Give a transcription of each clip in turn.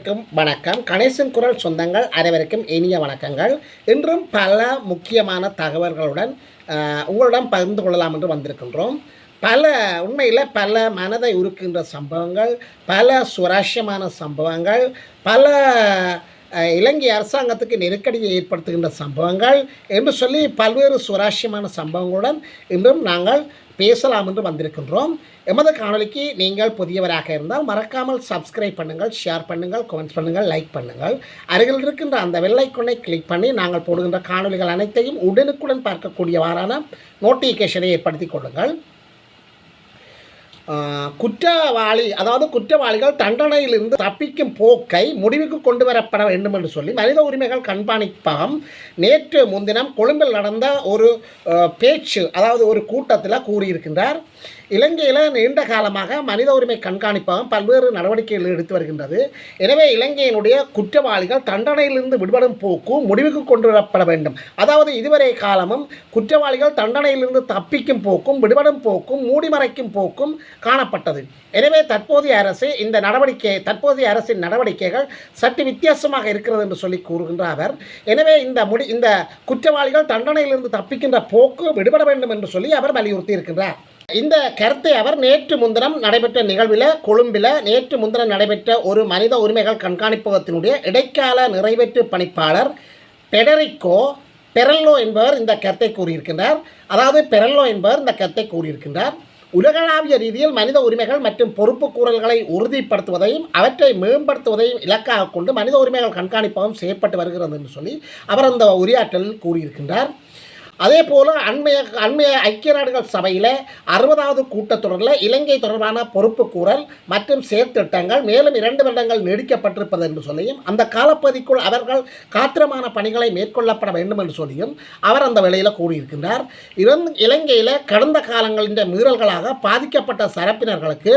அனைவருக்கும் வணக்கம். கணேசன் குரல் சொந்தங்கள் அனைவருக்கும் இனிய வணக்கங்கள். இன்றும் பல முக்கியமான தகவல்களுடன் உங்களிடம் பகிர்ந்து கொள்ளலாம் என்று வந்திருக்கின்றோம். பல உண்மையில் பல மனதை உருக்குகின்ற சம்பவங்கள் பல சுவாரஸ்யமான சம்பவங்கள் பல இலங்கை அரசாங்கத்துக்கு நெருக்கடியை ஏற்படுத்துகின்ற சம்பவங்கள் என்று சொல்லி பல்வேறு சுவாரஸ்யமான சம்பவங்களுடன் இன்றும் நாங்கள் பேசலாம் என்று வந்திருக்கின்றோம். எமது காணொளிக்கு நீங்கள் புதியவராக இருந்தால் மறக்காமல் சப்ஸ்கிரைப் பண்ணுங்கள் ஷேர் பண்ணுங்கள் கமெண்ட்ஸ் பண்ணுங்கள் லைக் பண்ணுங்கள். அருகில் இருக்கின்ற அந்த வெள்ளைக்கொன்னை கிளிக் பண்ணி நாங்கள் போடுகின்ற காணொளிகள் அனைத்தையும் உடனுக்குடன் பார்க்கக்கூடியவாறான நோட்டிஃபிகேஷனை ஏற்படுத்தி கொள்ளுங்கள். குற்றவாளி அதாவது குற்றவாளிகள் தண்டனையிலிருந்து தப்பிக்கும் போக்கை முடிவுக்கு கொண்டு வரப்பட வேண்டும் என்று சொல்லி மனித உரிமைகள் கண்காணிப்பகம் நேற்று முன்தினம் கொழும்பில் நடந்த ஒரு பேச்சு அதாவது ஒரு கூட்டத்தில் கூறியிருக்கின்றார். இலங்கையில் நீண்ட காலமாக மனித உரிமை கண்காணிப்பகம் பல்வேறு நடவடிக்கைகள் எடுத்து வருகின்றது. எனவே இலங்கையினுடைய குற்றவாளிகள் தண்டனையிலிருந்து விடுபடும் போக்கு முடிவுக்கு கொண்டு வரப்பட வேண்டும். அதாவது இதுவரை காலமும் குற்றவாளிகள் தண்டனையிலிருந்து தப்பிக்கும் போக்கும் விடுபடும் போக்கும் மூடிமறைக்கும் போக்கும் காணப்பட்டது. எனவே தற்போதைய அரசு இந்த நடவடிக்கை தற்போதைய அரசின் நடவடிக்கைகள் சற்று வித்தியாசமாக இருக்கிறது என்று சொல்லி கூறுகின்ற அவர் எனவே இந்த முடி இந்த குற்றவாளிகள் தண்டனையிலிருந்து தப்பிக்கின்ற போக்கு விடுபட வேண்டும் என்று சொல்லி அவர் வலியுறுத்தி இருக்கின்றார் இந்த கருத்தை அவர் நேற்று முன்தினம் நடைபெற்ற நிகழ்வில் கொழும்பில் நேற்று முன்தினம் நடைபெற்ற ஒரு மனித உரிமைகள் கண்காணிப்பகத்தினுடைய இடைக்கால நிறைவேற்று பணிப்பாளர் பெடரிக்கோ பெரல்லோ என்பவர் இந்த கருத்தை கூறியிருக்கின்றார். அதாவது பெரல்லோ என்பவர் இந்த கருத்தை கூறியிருக்கின்றார். உலகளாவிய ரீதியில் மனித உரிமைகள் மற்றும் பொறுப்பு கூறல்களை உறுதிப்படுத்துவதையும் அவற்றை மேம்படுத்துவதையும் இலக்காக கொண்டு மனித உரிமைகள் கண்காணிப்பகம் செயற்பட்டு வருகிறது என்று சொல்லி அவர் அந்த உரையாற்றலில் கூறியிருக்கின்றார். அதே போல் அண்மைய அண்மைய ஐக்கிய நாடுகள் சபையில் அறுபதாவது கூட்டத்தொடரில் இலங்கை தொடர்பான பொறுப்புக்கூறல் மற்றும் செயற்திட்டங்கள் மேலும் இரண்டு வருடங்கள் நீடிக்கப்பட்டிருப்பது என்று சொல்லியும் அந்த காலப்பகுதிக்குள் அவர்கள் காத்திரமான பணிகளை மேற்கொள்ளப்பட வேண்டும் என்று சொல்லியும் அவர் அந்த வேளையில் கூறியிருக்கின்றார். இலங்கையில் கடந்த காலங்களின் மீறல்களாக பாதிக்கப்பட்ட சரப்பினர்களுக்கு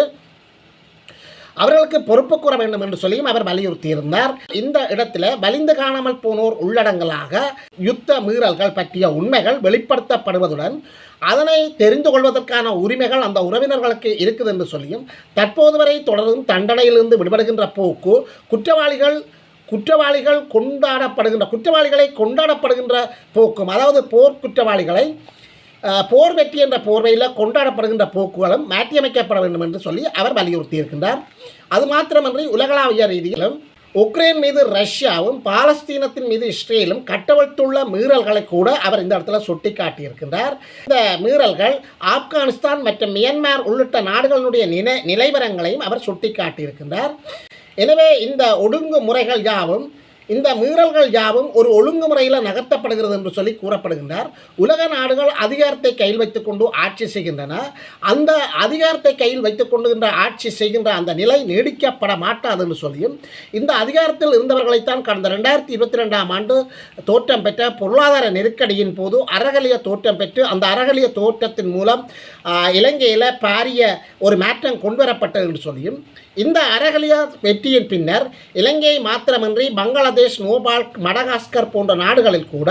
அவர்களுக்கு பொறுப்பு கூற வேண்டும் என்று சொல்லியும் அவர் வலியுறுத்தியிருந்தார். இந்த இடத்துல வலிந்து காணாமல் போனோர் உள்ளடங்கலாக யுத்த மீறல்கள் பற்றிய உண்மைகள் வெளிப்படுத்தப்படுவதுடன் அதனை தெரிந்து கொள்வதற்கான உரிமைகள் அந்த உறவினர்களுக்கு இருக்குது என்று சொல்லியும் தற்போது வரை தொடரும் தண்டனையிலிருந்து விடுபடுகின்ற போக்கு குற்றவாளிகள் குற்றவாளிகள் கொண்டாடப்படுகின்ற குற்றவாளிகளை கொண்டாடப்படுகின்ற போக்கும் அதாவது போர் குற்றவாளிகளை போர் வெற்றி என்ற போர்வையில் கொண்டாடப்படுகின்ற போக்குகளும் மாற்றியமைக்கப்பட வேண்டும் என்று சொல்லி அவர் வலியுறுத்தியிருக்கின்றார். அது மாத்திரமன்றி உலகளாவிய ரீதியிலும் உக்ரைன் மீது ரஷ்யாவும் பாலஸ்தீனத்தின் மீது இஸ்ரேலும் கட்டவிழ்த்துள்ள மீறல்களை கூட அவர் இந்த இடத்துல சுட்டி காட்டியிருக்கின்றார் இந்த மீறல்கள் ஆப்கானிஸ்தான் மற்றும் மியான்மர் உள்ளிட்ட நாடுகளினுடைய நினை நிலைவரங்களையும் அவர் சுட்டிக்காட்டியிருக்கின்றார். எனவே இந்த ஒடுங்குமுறைகள் யாவும் இந்த மீறல்கள் யாவும் ஒரு ஒழுங்குமுறையில் நகர்த்தப்படுகிறது என்று சொல்லி கூறப்படுகின்றார். உலக நாடுகள் அதிகாரத்தை கையில் வைத்துக்கொண்டு ஆட்சி செய்கின்றன. அந்த அதிகாரத்தை கையில் வைத்துக் கொண்டுகின்ற ஆட்சி செய்கின்ற அந்த நிலை நீடிக்கப்பட மாட்டாது என்று சொல்லியும் இந்த அதிகாரத்தில் இருந்தவர்களைத்தான் கடந்த ரெண்டாயிரத்தி இருபத்தி ரெண்டாம் ஆண்டு தோற்றம் பெற்ற பொருளாதார நெருக்கடியின் போது அறகலிய தோற்றம் பெற்று அந்த அறகலிய தோற்றத்தின் மூலம் இலங்கையில் பாரிய ஒரு மாற்றம் கொண்டு வரப்பட்டது என்று சொல்லியும் இந்த அரகலியா வெற்றியின் பின்னர் இலங்கை மாத்திரமின்றி பங்களாதேஷ் நோபால் மடகாஸ்கர் போன்ற நாடுகளில் கூட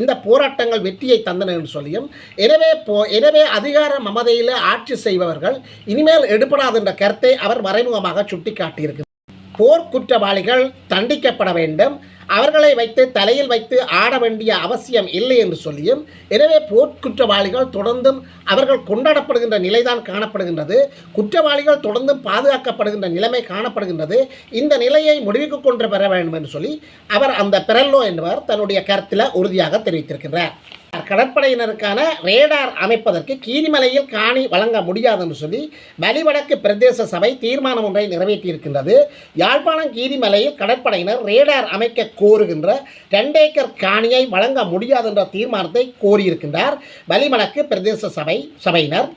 இந்த போராட்டங்கள் வெற்றியை தந்தன என்று சொல்லியும் எனவே போ எனவே அதிகார மமதையில் ஆட்சி செய்பவர்கள் இனிமேல் எடுபடாது என்ற கருத்தை அவர் மறைமுகமாக சுட்டிக்காட்டியிருக்கிறார். போர்க்குற்றவாளிகள் தண்டிக்கப்பட வேண்டும். அவர்களை வைத்து தலையில் வைத்து ஆட வேண்டிய அவசியம் இல்லை என்று சொல்லியும் எனவே போர்க்குற்றவாளிகள் தொடர்ந்தும் அவர்கள் கொண்டாடப்படுகின்ற நிலைதான் காணப்படுகின்றது. குற்றவாளிகள் தொடர்ந்தும் பாதுகாக்கப்படுகின்ற நிலைமை காணப்படுகின்றது. இந்த நிலையை முடிவுக்கு கொண்டு பெற வேண்டும் என்று சொல்லி அவர் அந்த பெரல்லோ என்பவர் தன்னுடைய கருத்தில் உறுதியாக தெரிவித்திருக்கின்றார். கடற்படையினருக்கான ரேடார் அமைப்பதற்கு கீரிமலையில் காணி வழங்க முடியாதுன்னு சொல்லி வலிவடக்கு பிரதேச சபை தீர்மானம் ஒன்றை நிறைவேற்றியிருக்கின்றது. யாழ்ப்பாணம் கீரிமலையில் கடற்படையினர் ரேடார் அமைக்க கோருகின்ற ரெண்டு ஏக்கர் காணியை வழங்க முடியாது என்ற தீர்மானத்தை கோரியிருக்கின்றார் வலிவடக்கு பிரதேச சபை சபையினர்.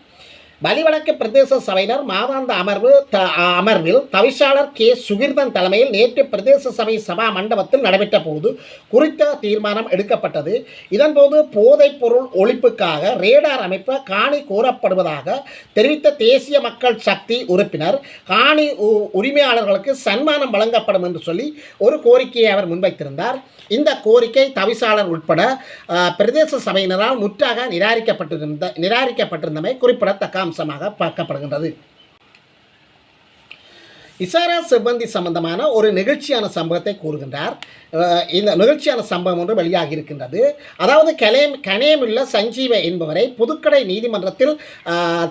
வலிவடக்கு பிரதேச சபையினர் மாதாந்த அமர்வு த அமர்வில் தவிசாளர் கே. சுகிர்தன் தலைமையில் நேற்று பிரதேச சபை சபா மண்டபத்தில் நடைபெற்ற போது குறித்த தீர்மானம் எடுக்கப்பட்டது. இதன்போது போதைப் பொருள் ஒழிப்புக்காக ரேடார் அமைப்பு காணி கோரப்படுவதாக தெரிவித்த தேசிய மக்கள் சக்தி உறுப்பினர் காணி உ- உரிமையாளர்களுக்கு சன்மானம் வழங்கப்படும் என்று சொல்லி ஒரு கோரிக்கையை அவர் முன்வைத்திருந்தார். இந்த கோரிக்கை தவிசாளர் உட்பட பிரதேச சபையினரால் முற்றாக நிராகரிக்கப்பட்டிருந்த நிராகரிக்கப்பட்டிருந்தமை குறிப்பிடத்தக்க அம்சமாக பார்க்கப்படுகின்றது. இசாரா செவ்வந்தி சம்பந்தமான ஒரு நிகழ்ச்சியான சம்பவத்தை கூறுகின்றார். இந்த நிகழ்ச்சியான சம்பவம் ஒன்று வெளியாகி இருக்கின்றது. அதாவது கலேம் கனேமுள்ள சஞ்சீவ என்பவரை புதுக்கடை நீதிமன்றத்தில்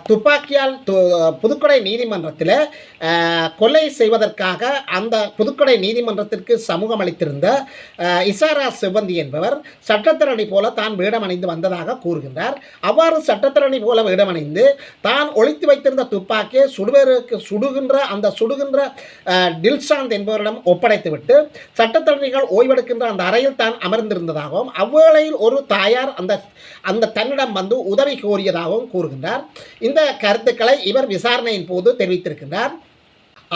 துப்பாக்கியால் புதுக்கடை நீதிமன்றத்தில் கொலை செய்வதற்காக அந்த புதுக்கடை நீதிமன்றத்திற்கு சமூகம் அளித்திருந்த இசாரா செவ்வந்தி என்பவர் சட்டத்திரணி போல தான் வேடமணிந்து வந்ததாக கூறுகின்றார். அவ்வாறு சட்டத்திரணி போல வேடமணிந்து தான் ஒழித்து வைத்திருந்த துப்பாக்கியை சுடுவருக்கு சுடுகின்ற அந்த சுடுகின்ற டில்சாந்த் என்பவரிடம் ஒப்படைத்துவிட்டு ஓய்வெடுக்கின்ற அந்த அறையில் தான் அமர்ந்திருந்ததாகவும் அவ்வேளையில் ஒரு தாயார் அந்த அந்த தன்னிடம் வந்து உதவி கோரியதாகவும் கூறுகின்றார். இந்த கருத்துக்களை இவர் விசாரணையின் போது தெரிவித்திருக்கின்றார்.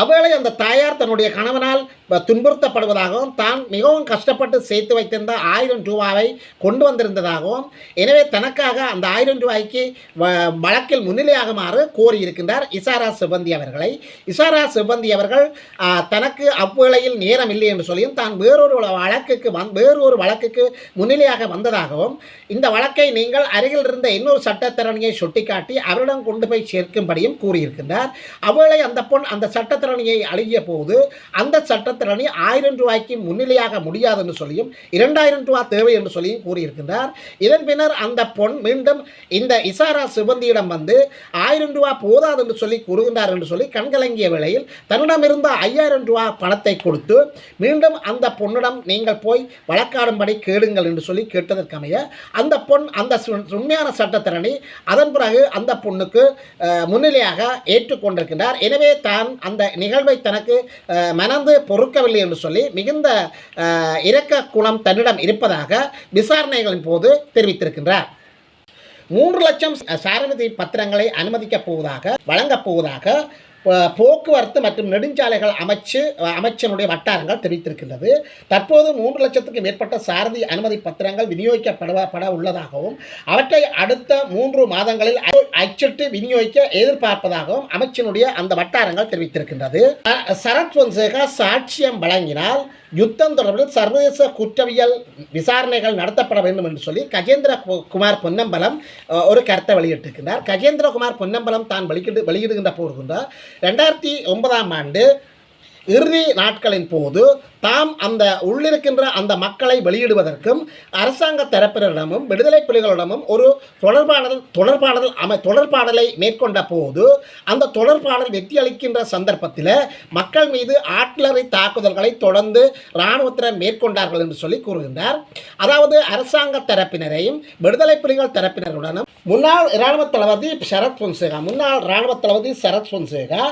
அவ்வேளை அந்த தாயார் தன்னுடைய கணவனால் துன்புறுத்தப்படுவதாகவும் தான் மிகவும் கஷ்டப்பட்டு சேர்த்து வைத்திருந்த ஆயிரம் ரூபாவை கொண்டு வந்திருந்ததாகவும் எனவே தனக்காக அந்த ஆயிரம் ரூபாய்க்கு வ- வழக்கில் முன்னிலையாகுமாறு கோரியிருக்கின்றார் இசாரா சிவந்தி அவர்களை. இசாரா சிவந்தி அவர்கள் தனக்கு அவ்வேளையில் நேரம் இல்லை என்று சொல்லியும் தான் வேறொரு வழக்குக்கு வந் வேறொரு வழக்குக்கு முன்னிலையாக வந்ததாகவும் இந்த வழக்கை நீங்கள் அருகில் இருந்த இன்னொரு சட்டத்திறனியை சுட்டிக்காட்டி அவரிடம் கொண்டு போய் சேர்க்கும்படியும் கூறியிருக்கின்றார். அவ்வேளை அந்த பொன் அந்த சட்டத்திறனியை அழுகிய போது அந்த சட்டத்திறனி ஆயிரம் ரூபாய்க்கு முன்னிலையாக முடியாது என்று சொல்லியும் இரண்டாயிரம் ரூபாய் தேவை என்று சொல்லியும் கூறியிருக்கின்றார். இதன் பின்னர் அந்த பொன் மீண்டும் இந்த இசாரா சிவந்தியிடம் வந்து ஆயிரம் ரூபாய் போதாது என்று சொல்லி கூறுகின்றார் என்று சொல்லி கண்கலங்கிய வேளையில் தன்னிடம் இருந்த ஐயாயிரம் ரூபாய் பணத்தை கொடுத்து மீண்டும் அந்த பொண்ணிடம் நீங்கள் போய் வழக்காடும்படி கேளுங்கள் என்று சொல்லி கேட்டதற்கமைய அந்த பொன் அந்த சு- உண்மையான சட்டத்திறனை அதன் பிறகு அந்த பொண்ணுக்கு முன்னிலையாக ஏற்றுக்கொண்டிருக்கின்றார். எனவே தான் அந்த நிகழ்வை தனக்கு மனந்து மனந்து கொடுக்கவில்லை என்று சொல்லி மிகுந்த அஹ், இரக்க குணம் தன்னிடம் இருப்பதாக விசாரணைகளின் போது தெரிவித்திருக்கின்றார். மூன்று லட்சம் சாரதி பத்திரங்களை அனுமதிக்கப் போவதாக வழங்கப் போவதாக போக்குவரத்து மற்றும் நெடுஞ்சாலைகள் அமைச்சு அமைச்சனுடைய வட்டாரங்கள் தெரிவித்திருக்கின்றது. தற்போது மூன்று லட்சத்துக்கு மேற்பட்ட சாரதி அனுமதி பத்திரங்கள் விநியோகிக்கப்பட பட உள்ளதாகவும் அவற்றை அடுத்த மூன்று மாதங்களில் அச்சிட்டு விநியோகிக்க எதிர்பார்ப்பதாகவும் அமைச்சனுடைய அந்த வட்டாரங்கள் தெரிவித்திருக்கின்றது. சரத் பொன்சேகா சாட்சியம் வழங்கினால் யுத்தம் தொடர்பில் சர்வதேச குற்றவியல் விசாரணைகள் நடத்தப்பட வேண்டும் என்று சொல்லி கஜேந்திர குமார் பொன்னம்பலம் ஒரு கருத்தை வெளியிட்டிருக்கிறார் கஜேந்திரகுமார் பொன்னம்பலம் தான் வெளியிட்டு வெளியிடுகின்ற போடுகின்ற ரெண்டாயிரத்தி ஒன்பதாம் ஆண்டு இறுதி நாட்களின் போது தாம் அந்த உள்ளிருக்கின்ற அந்த மக்களை வெளியிடுவதற்கும் அரசாங்க தரப்பினரிடமும் விடுதலை புலிகளிடமும் ஒரு தொடர்பாடல் தொடர்பாடல் அமை தொடர்பாடலை மேற்கொண்ட போது அந்த தொடர்பாடல் வெற்றி அளிக்கின்ற சந்தர்ப்பத்தில் மக்கள் மீது ஆட்லரி தாக்குதல்களை தொடர்ந்து இராணுவத்தினர் மேற்கொண்டார்கள் என்று சொல்லி கூறுகின்றார். அதாவது அரசாங்க தரப்பினரையும் விடுதலை புலிகள் தரப்பினருடனும் முன்னாள் இராணுவ தளபதி சரத் பொன்சேகா முன்னாள் இராணுவ தளபதி சரத் பொன்சேகா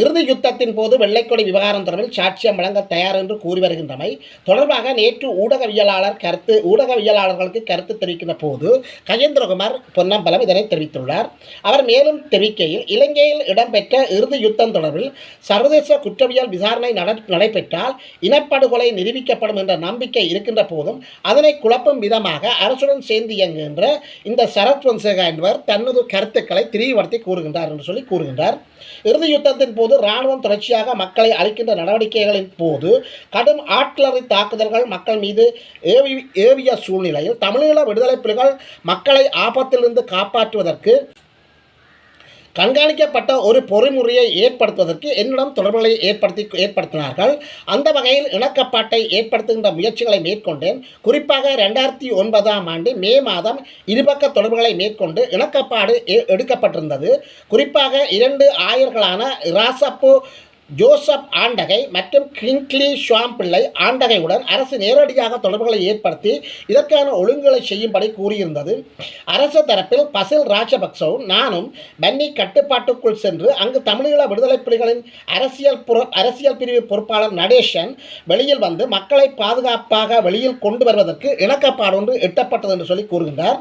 இறுதி யுத்தத்தின் போது வெள்ளைக்கொடி விவகாரம் தொடர்பில் சாட்சியம் வழங்க தயார் என்று கூறி வருகின்றமை தொடர்பாக நேற்று ஊடகவியலாளர் கருத்து ஊடகவியலாளர்களுக்கு கருத்து தெரிவிக்கின்ற போது கஜேந்திரகுமார் பொன்னம்பலம் இதனை தெரிவித்துள்ளார். அவர் மேலும் தெரிவிக்கையில் இலங்கையில் இடம்பெற்ற இறுதி யுத்தம் தொடர்பில் சர்வதேச குற்றவியல் விசாரணை நடைபெற்றால் இனப்படுகொலை நிரூபிக்கப்படும் என்ற நம்பிக்கை இருக்கின்ற போதும் அதனை குழப்பும் விதமாக அரசுடன் சேர்ந்து இயங்குகின்ற இந்த சரத் பொன்சேகா என்பவர் தனது கருத்துக்களை திரிவுபடுத்தி கூறுகின்றார் என்று சொல்லி கூறுகின்றார். இறுதி யுத்தத்தின் போது இராணுவம் தொடர்ச்சியாக மக்களை அழிக்கின்ற நடவடிக்கைகளின் போது கடும் ஆட்லரி தாக்குதல்கள் மக்கள் மீது ஏவி ஏவிய சூழ்நிலையில் தமிழீழ விடுதலை புலிகள் மக்களை ஆபத்திலிருந்து காப்பாற்றுவதற்கு கண்காணிக்கப்பட்ட ஒரு பொறிமுறையை ஏற்படுத்துவதற்கு என்னிடம் தொடர்புகளை ஏற்படுத்தி ஏற்படுத்தினார்கள். அந்த வகையில் இணக்கப்பாட்டை ஏற்படுத்துகின்ற முயற்சிகளை மேற்கொண்டேன். குறிப்பாக ரெண்டாயிரத்தி ஒன்பதாம் ஆண்டு மே மாதம் இருபக்க தொடர்புகளை மேற்கொண்டு இணக்கப்பாடு எ- எடுக்கப்பட்டிருந்தது. குறிப்பாக இரண்டு ஆயர்களான ராசப்பு ஜோசப் ஆண்டகை மற்றும் கிங்க்லி ஷுவாம் பிள்ளை ஆண்டகையுடன் அரசு நேரடியாக தொடர்புகளை ஏற்படுத்தி இதற்கான ஒழுங்குகளை செய்யும்படி கூறியிருந்தது. அரசு தரப்பில் பசில் ராஜபக்சவும் நானும் பன்னி கட்டுப்பாட்டுக்குள் சென்று அங்கு தமிழீழ விடுதலை புலிகளின் அரசியல் புற அரசியல் பிரிவு பொறுப்பாளர் நடேசன் வெளியில் வந்து மக்களை பாதுகாப்பாக வெளியில் கொண்டு வருவதற்கு இணக்கப்பாடு ஒன்று எட்டப்பட்டது என்று சொல்லி கூறுகின்றார்.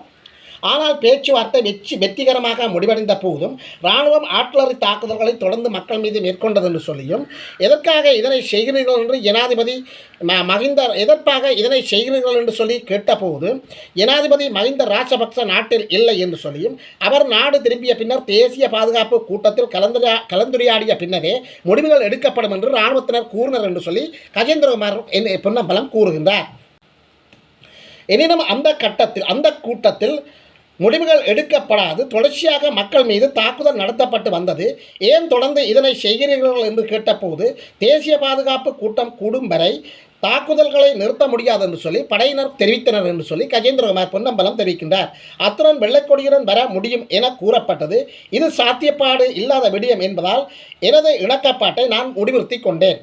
ஆனால் பேச்சுவார்த்தை வெற்றி வெற்றிகரமாக முடிவடைந்த போதும் இராணுவம் ஆட்லரி தாக்குதல்களை தொடர்ந்து மக்கள் மீது மேற்கொண்டது என்று சொல்லியும் எதற்காக இதனை செய்கிறீர்கள் என்று ஜனாதிபதி ம- மகிந்த எதற்காக இதனை செய்கிறீர்கள் என்று சொல்லி கேட்டபோது ஜனாதிபதி மகிந்த ராஜபக்ச நாட்டில் இல்லை என்று சொல்லியும் அவர் நாடு திரும்பிய பின்னர் தேசிய பாதுகாப்பு கூட்டத்தில் கலந்துரையா கலந்துரையாடிய பின்னரே முடிவுகள் எடுக்கப்படும் என்று இராணுவத்தினர் கூறினர் என்று சொல்லி கஜேந்திரகுமார் என் பொன்னம்பலம் கூறுகின்றார். எனினும் அந்த கட்டத்தில் அந்த கூட்டத்தில் முடிவுகள் எடுக்கப்படாது. தொடர்ச்சியாக மக்கள் மீது தாக்குதல் நடத்தப்பட்டு வந்தது. ஏன் தொடர்ந்து இதனை செய்கிறீர்கள் என்று கேட்டபோது தேசிய பாதுகாப்பு கூட்டம் கூடும் வரை தாக்குதல்களை நிறுத்த முடியாது என்று சொல்லி படையினர் தெரிவித்தனர் என்று சொல்லி கஜேந்திரகுமார் பொன்னம்பலம் தெரிவிக்கின்றார். அத்துடன் வெள்ளைக்கொடியுடன் வர முடியும் என கூறப்பட்டது. இது சாத்தியப்பாடு இல்லாத விடயம் என்பதால் எனது இணக்கப்பாட்டை நான் முடிவுறுத்தி கொண்டேன்.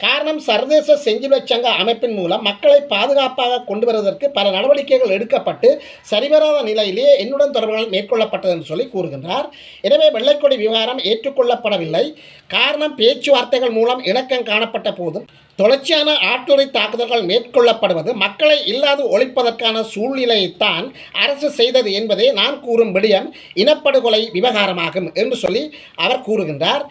காரணம் சர்வதேச செஞ்சிலுவை சங்க அமைப்பின் மூலம் மக்களை பாதுகாப்பாக கொண்டு வருவதற்கு பல நடவடிக்கைகள் எடுக்கப்பட்டு சரிவராத நிலையிலேயே என்னுடன் தொடர்புகள் மேற்கொள்ளப்பட்டது என்று சொல்லி கூறுகின்றார். எனவே வெள்ளைக்கொடி விவகாரம் ஏற்றுக்கொள்ளப்படவில்லை. காரணம் பேச்சுவார்த்தைகள் மூலம் இணக்கம் காணப்பட்ட போதும் தொடர்ச்சியான ஆட்துறை தாக்குதல்கள் மேற்கொள்ளப்படுவது மக்களை இல்லாது ஒழிப்பதற்கான சூழ்நிலையைத்தான் அரசு செய்தது என்பதே நான் கூறும் விடயம். இனப்படுகொலை விவகாரமாகும் என்று சொல்லி அவர் கூறுகின்றார்.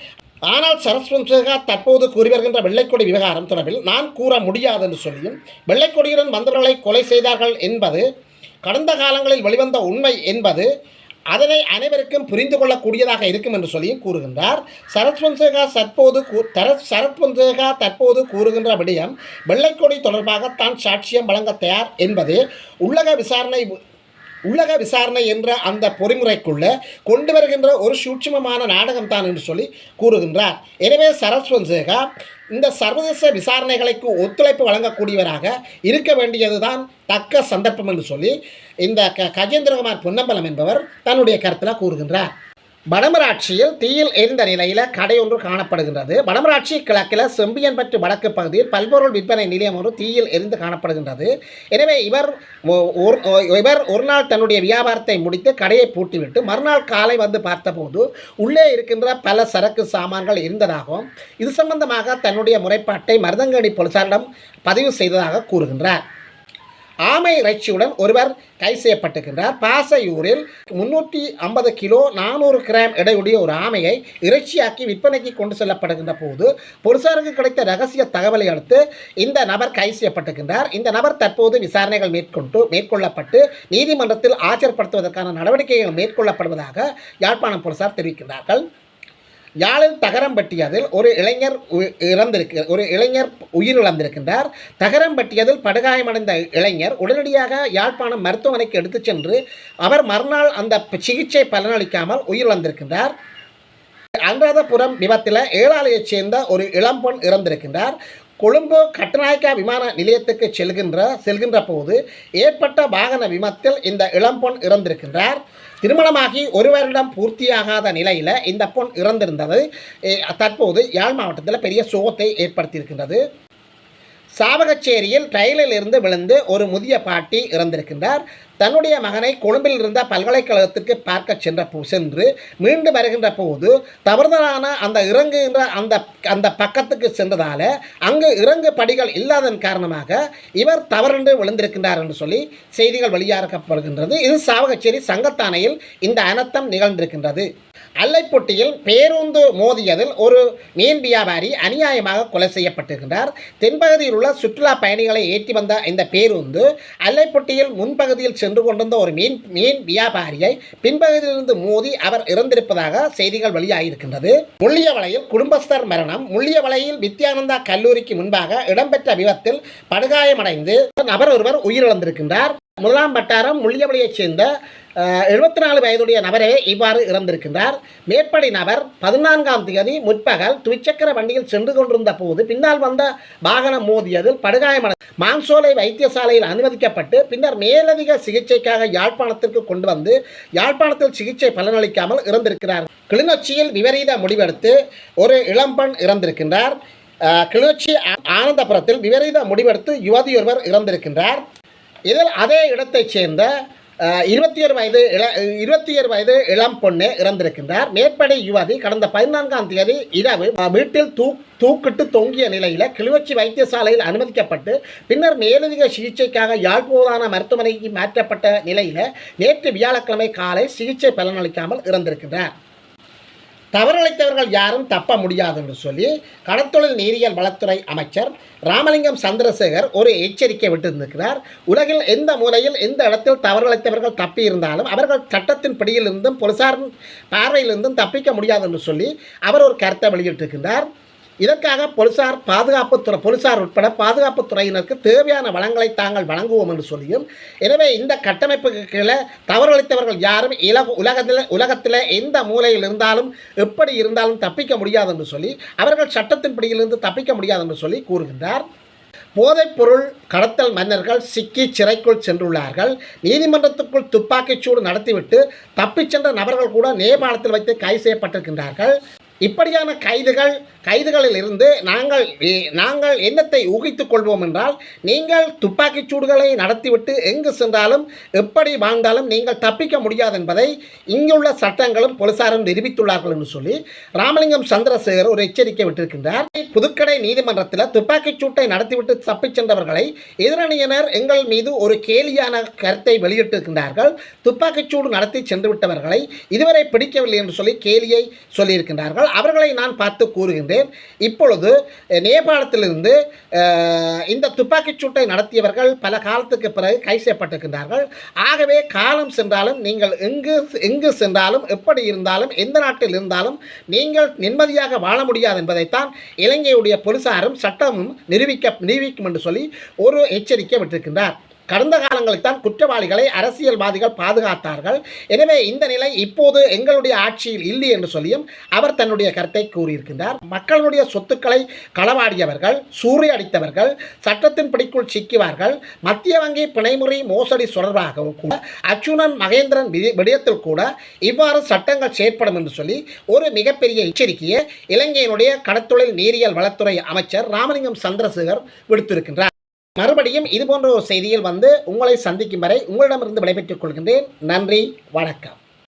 ஆனால் சரஸ்வம்சேகா தற்போது கூறி வருகின்ற வெள்ளைக்கொடி விவகாரம் தொடர்பில் நான் கூற முடியாது என்று சொல்லியும் வெள்ளைக்கொடியுடன் வந்தவர்களை கொலை செய்தார்கள் என்பது கடந்த காலங்களில் வெளிவந்த உண்மை என்பது அதனை அனைவருக்கும் புரிந்து கொள்ளக்கூடியதாக இருக்கும் என்று சொல்லியும் கூறுகின்றார். சரத் தற்போது கூ- தர தற்போது கூறுகின்ற விடயம் வெள்ளைக்கொடி தொடர்பாக தான் சாட்சியம் வழங்க தயார் என்பது உள்ளக விசாரணை உள்ளக விசாரணை என்ற அந்த பொறிமுறைக்குள்ள கொண்டு வருகின்ற ஒரு சூட்சமமான நாடகம் தான் என்று சொல்லி கூறுகின்றார். எனவே சரத் இந்த சர்வதேச விசாரணைகளுக்கு ஒத்துழைப்பு வழங்கக்கூடியவராக இருக்க வேண்டியதுதான் தக்க சந்தர்ப்பம் என்று சொல்லி இந்த க கஜேந்திரகுமார் பொன்னம்பலம் என்பவர் தன்னுடைய கருத்தில் கூறுகின்றார். வடமராட்சியில் தீயில் எரிந்த நிலையில் கடை ஒன்று காணப்படுகின்றது. வடமராட்சி கிழக்கில் செம்பியன்பற்று வடக்கு பகுதியில் பல்பொருள் விற்பனை நிலையம் ஒன்று தீயில் எரிந்து காணப்படுகின்றது. எனவே இவர் ஒ- ஒரு இவர் ஒரு நாள் தன்னுடைய வியாபாரத்தை முடித்து கடையை பூட்டிவிட்டு மறுநாள் காலை வந்து பார்த்தபோது உள்ளே இருக்கின்ற பல சரக்கு சாமான்கள் இருந்ததாகவும் இது சம்பந்தமாக தன்னுடைய முறைப்பாட்டை மருதங்கடி போலீசாரிடம் பதிவு செய்ததாக கூறுகின்றார். ஆமை இறைச்சியுடன் ஒருவர் கை செய்யப்பட்டிருக்கின்றார். பாசையூரில் முன்னூற்றி ஐம்பது கிலோ நானூறு கிராம் எடையுடைய ஒரு ஆமையை இறைச்சியாக்கி விற்பனைக்கு கொண்டு செல்லப்படுகின்ற போது போலீசாருக்கு கிடைத்த ரகசிய தகவலை அடுத்து இந்த நபர் கை செய்யப்பட்டிருக்கின்றார். இந்த நபர் தற்போது விசாரணைகள் மேற்கொண்டு மேற்கொள்ளப்பட்டு நீதிமன்றத்தில் ஆஜர்படுத்துவதற்கான நடவடிக்கைகள் மேற்கொள்ளப்படுவதாக யாழ்ப்பாணம் போலீசார் தெரிவிக்கின்றார்கள். யாழில் தகரம்பட்டியதில் ஒரு இளைஞர் உ- ஒரு இளைஞர் உயிரிழந்திருக்கின்றார். தகரம்பட்டியதில் படுகாயமடைந்த இளைஞர் உடனடியாக யாழ்ப்பாணம் மருத்துவமனைக்கு எடுத்துச் சென்று அவர் மறுநாள் அந்த சிகிச்சை பலனளிக்காமல் உயிரிழந்திருக்கின்றார். அனுராதபுரம் விபத்தில் ஏழாலையைச் சேர்ந்த ஒரு இளம்பெண் இறந்திருக்கின்றார். கொழும்பு கட்டநாயக்கா விமான நிலையத்துக்கு செல்கின்ற செல்கின்ற போது ஏற்பட்ட வாகன விமத்தில் இந்த இளம்பெண் இறந்திருக்கின்றார். திருமணமாகி ஒரு வருடம் பூர்த்தியாகாத நிலையில் இந்த பொண் இறந்திருந்தது. தற்போது யாழ் மாவட்டத்தில் பெரிய சோகத்தை ஏற்படுத்தியிருக்கின்றது. சாவகச்சேரியில் ரயிலில் இருந்து விழுந்து ஒரு முதிய பாட்டி இறந்திருக்கின்றார். தன்னுடைய மகனை கொழும்பில் இருந்த பல்கலைக்கழகத்திற்கு பார்க்க சென்ற போ- சென்று மீண்டு வருகின்ற போது தவறுதலான அந்த இறங்குகின்ற அந்த அந்த பக்கத்துக்கு சென்றதால அங்கு இறங்கு படிகள் இல்லாதன் காரணமாக இவர் தவறென்று விழுந்திருக்கின்றார் என்று சொல்லி செய்திகள் வெளியாகப்படுகின்றது. இது சாவகச்சேரி சங்கத்தானையில் இந்த அனர்த்தம் நிகழ்ந்திருக்கின்றது. அல்லைப்பொட்டியில் பேருந்து மோதியதில் ஒரு மீன் வியாபாரி அநியாயமாக கொலை செய்யப்பட்டிருக்கிறார் தென்பகுதியில் உள்ள சுற்றுலா பயணிகளை ஏற்றி வந்த இந்த பேருந்து அல்லைப்பொட்டியில் முன்பகுதியில் சென்று கொண்டிருந்த ஒரு மீன் மீன் வியாபாரியை பின்பகுதியிலிருந்து மோதி அவர் இறந்திருப்பதாக செய்திகள் வெளியாகியிருக்கின்றது. முள்ளியவளையில் குடும்பஸ்தர் மரணம். முள்ளியவளையில் வித்யானந்தா கல்லூரிக்கு முன்பாக இடம்பெற்ற விபத்தில் படுகாயமடைந்து நபர் ஒருவர் உயிரிழந்திருக்கின்றார். முதலாம் வட்டாரம் முள்ளியவளையைச் சேர்ந்த எழுபத்தி நாலு வயதுடைய நபரே இவ்வாறு இறந்திருக்கின்றார். மேற்படி நபர் பதினான்காம் தேதி முற்பகல் துவிச்சக்கர வண்டியில் சென்று கொண்டிருந்த போது பின்னால் வந்த வாகனம் மோதியதில் படுகாயமடை மான்சோலை வைத்தியசாலையில் அனுமதிக்கப்பட்டு பின்னர் மேலதிக சிகிச்சைக்காக யாழ்ப்பாணத்திற்கு கொண்டு வந்து யாழ்ப்பாணத்தில் சிகிச்சை பலனளிக்காமல் இறந்திருக்கிறார். கிளிநொச்சியில் விபரீத முடிவெடுத்து ஒரு இளம்பெண் இறந்திருக்கின்றார். கிளிநொச்சி ஆனந்தபுரத்தில் விபரீத முடிவெடுத்து யுவதியொருவர் இறந்திருக்கின்றார். இதில் அதே இடத்தைச் சேர்ந்த இருபத்தி ஏழு வயது இள இருபத்தி ஏழு வயது இளம் பொண்ணு இறந்திருக்கின்றார். மேற்படி யுவதி கடந்த பதினான்காம் தேதி இரவு வீட்டில் தூ தூக்கிட்டு தொங்கிய நிலையில் கிளிநொச்சி வைத்தியசாலையில் அனுமதிக்கப்பட்டு பின்னர் மேலதிக சிகிச்சைக்காக யாழ்ப்பாண மருத்துவமனைக்கு மாற்றப்பட்ட நிலையில் நேற்று வியாழக்கிழமை காலை சிகிச்சை பலனளிக்காமல் இறந்திருக்கின்றார். தவறிழைத்தவர்கள் யாரும் தப்ப முடியாது என்று சொல்லி கடற்தொழில் நீரியல் வளத்துறை அமைச்சர் ராமலிங்கம் சந்திரசேகர் ஒரு எச்சரிக்கை விட்டிருந்திருக்கிறார். உலகில் எந்த மூலையில் எந்த இடத்தில் தவறிழைத்தவர்கள் தப்பி இருந்தாலும் அவர்கள் சட்டத்தின் பிடியிலிருந்தும் போலீசாரின் பார்வையிலிருந்தும் தப்பிக்க முடியாது என்று சொல்லி அவர் ஒரு கருத்தை வெளியிட்டிருக்கின்றார். இதற்காக போலீசார் பாதுகாப்புத்துறை போலீசார் உட்பட பாதுகாப்புத் துறையினருக்கு தேவையான வளங்களை தாங்கள் வழங்குவோம் என்று சொல்லியும் எனவே இந்த கட்டமைப்புக்கு கீழே தவறளித்தவர்கள் யாரும் இலக உலகத்தில் உலகத்தில் எந்த மூலையில் இருந்தாலும் எப்படி இருந்தாலும் தப்பிக்க முடியாது என்று சொல்லி அவர்கள் சட்டத்தின் பிடியிலிருந்து தப்பிக்க முடியாது என்று சொல்லி கூறுகின்றார். போதைப்பொருள் கடத்தல் மன்னர்கள் சிக்கி சிறைக்குள் சென்றுள்ளார்கள். நீதிமன்றத்துக்குள் துப்பாக்கிச்சூடு நடத்திவிட்டு தப்பிச் சென்ற நபர்கள் கூட நேபாளத்தில் வைத்து கைது செய்யப்பட்டிருக்கின்றார்கள். இப்படியான கைதுகள் கைதுகளில் இருந்து நாங்கள் நாங்கள் என்னத்தை ஊகித்துக் கொள்வோம் என்றால் நீங்கள் துப்பாக்கிச் சூடுகளை நடத்திவிட்டு எங்கு சென்றாலும் எப்படி வாழ்ந்தாலும் நீங்கள் தப்பிக்க முடியாது என்பதை இங்குள்ள சட்டங்களும் போலீசாரும் நிரூபித்துள்ளார்கள் என்று சொல்லி ராமலிங்கம் சந்திரசேகர் ஒரு எச்சரிக்கை விட்டிருக்கின்றார். புதுக்கடை நீதிமன்றத்தில் துப்பாக்கிச் சூட்டை நடத்திவிட்டு தப்பிச் சென்றவர்களை எதிரணியினர் எங்கள் மீது ஒரு கேலியான கருத்தை வெளியிட்டிருக்கின்றார்கள். துப்பாக்கிச் சூடு நடத்தி சென்று விட்டவர்களை இதுவரை பிடிக்கவில்லை என்று சொல்லி கேலியை சொல்லியிருக்கின்றார்கள். அவர்களை நான் பார்த்து கூறுகின்றேன். இப்பொழுது நேபாளத்திலிருந்து இந்த துப்பாக்கிச் சூட்டை நடத்தியவர்கள் பல காலத்துக்கு பிறகு கை செய்யப்பட்டிருக்கின்றார்கள். ஆகவே காலம் சென்றாலும் நீங்கள் எங்கு எங்கு சென்றாலும் எப்படி இருந்தாலும் எந்த நாட்டில் இருந்தாலும் நீங்கள் நிம்மதியாக வாழ முடியாது என்பதைத்தான் இலங்கையுடைய போலீசாரும் சட்டமும் நிரூபிக்க நிரூபிக்கும் என்று சொல்லி ஒரு எச்சரிக்கை விட்டிருக்கின்றார். கடந்த காலங்களில்தான் குற்றவாளிகளை அரசியல்வாதிகள் பாதுகாத்தார்கள். எனவே இந்த நிலை இப்போது எங்களுடைய ஆட்சியில் இல்லை என்று சொல்லியும் அவர் தன்னுடைய கருத்தை கூறியிருக்கின்றார். மக்களுடைய சொத்துக்களை களவாடியவர்கள் சூறையடித்தவர்கள் சட்டத்தின் பிடிக்குள் சிக்குவார்கள். மத்திய வங்கி பிணைமுறை மோசடி தொடர்பாக கூட அச்சுனன் மகேந்திரன் விடயத்தில் கூட இவ்வாறு சட்டங்கள் செயற்படும் என்று சொல்லி ஒரு மிகப்பெரிய எச்சரிக்கையை இலங்கையினுடைய கடத்தொழில் நீரியல் வளத்துறை அமைச்சர் ராமலிங்கம் சந்திரசேகர் விடுத்திருக்கின்றார். மறுபடியும் இது போன்ற ஒரு செய்தியில் வந்து உங்களை சந்திக்கும் வரை உங்களிடமிருந்து விடைபெற்றுக் கொள்கின்றேன். நன்றி வணக்கம்.